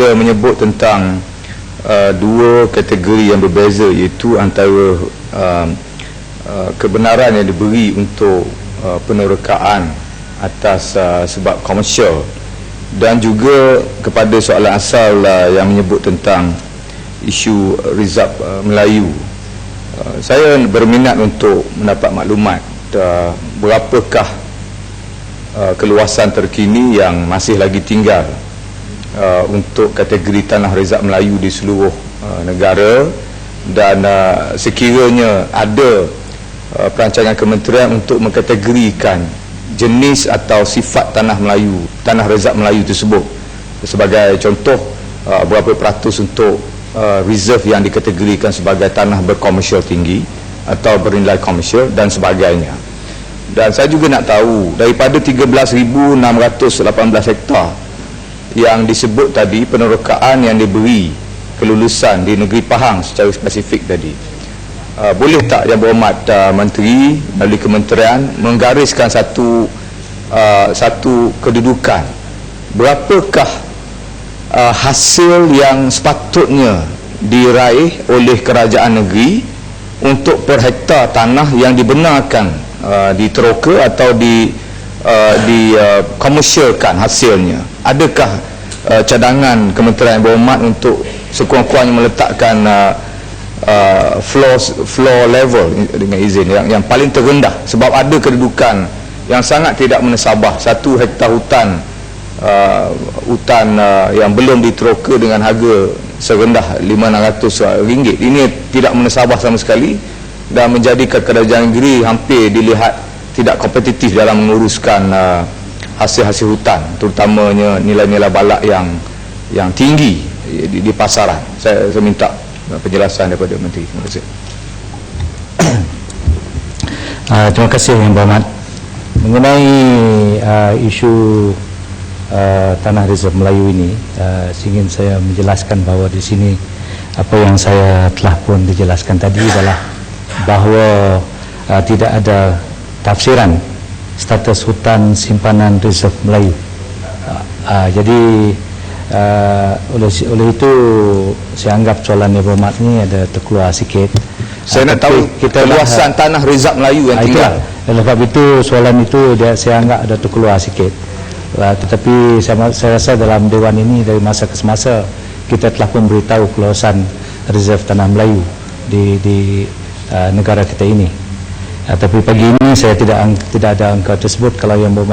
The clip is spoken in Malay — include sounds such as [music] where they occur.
ada menyebut tentang uh, dua kategori yang berbeza iaitu antara uh, uh, kebenaran yang diberi untuk uh, penerokaan atas uh, sebab komersial dan juga kepada soalan asal uh, yang menyebut tentang isu rizab uh, Melayu. Uh, saya berminat untuk mendapat maklumat uh, berapakah uh, keluasan terkini yang masih lagi tinggal uh, untuk kategori tanah rezak Melayu di seluruh uh, negara dan uh, sekiranya ada uh, perancangan kementerian untuk mengkategorikan jenis atau sifat tanah Melayu, tanah rezak Melayu tersebut sebagai contoh uh, berapa peratus untuk uh, reserve yang dikategorikan sebagai tanah berkomersial tinggi atau bernilai komersial dan sebagainya. Dan saya juga nak tahu daripada 13,618 hektar yang disebut tadi penerokaan yang diberi kelulusan di negeri Pahang secara spesifik tadi. Uh, boleh tak yang berhormat uh, menteri melalui kementerian menggariskan satu uh, satu kedudukan? Berapakah uh, hasil yang sepatutnya diraih oleh kerajaan negeri untuk per hektar tanah yang dibenarkan uh, diteroka atau di uh, di uh, komersialkan hasilnya adakah uh, cadangan kementerian berhormat untuk sekurang-kurangnya meletakkan uh, uh, floor floor level dengan izin yang yang paling terendah? Sebab ada kedudukan yang sangat tidak menesabah satu hektar hutan uh, hutan uh, yang belum diteroka dengan harga serendah 500 ringgit. Ini tidak menesabah sama sekali dan menjadikan kerajaan negeri hampir dilihat tidak kompetitif dalam menguruskan uh, hasil-hasil hutan terutamanya nilai-nilai balak yang yang tinggi di, di pasaran. Saya, saya minta penjelasan daripada menteri. Terima kasih. Uh, [coughs] terima kasih yang berhormat. Mengenai uh, isu uh, tanah reserve Melayu ini uh, ingin saya menjelaskan bahawa di sini apa yang saya telah pun dijelaskan tadi adalah bahawa uh, tidak ada tafsiran status hutan simpanan reserve Melayu. Uh, uh, jadi uh, oleh oleh itu saya anggap soalan yang berhormat ni ada terkeluar sikit. saya uh, nak tahu kita luasan tanah rezak Melayu yang tinggal oleh sebab itu soalan itu dia saya anggap ada terkeluar sikit. Uh, tetapi saya, saya rasa dalam dewan ini dari masa ke semasa kita telah pun beritahu keluasan reserve tanah Melayu di di uh, negara kita ini. Uh, tapi pagi ini saya tidak tidak ada angka tersebut. Kalau yang berhormat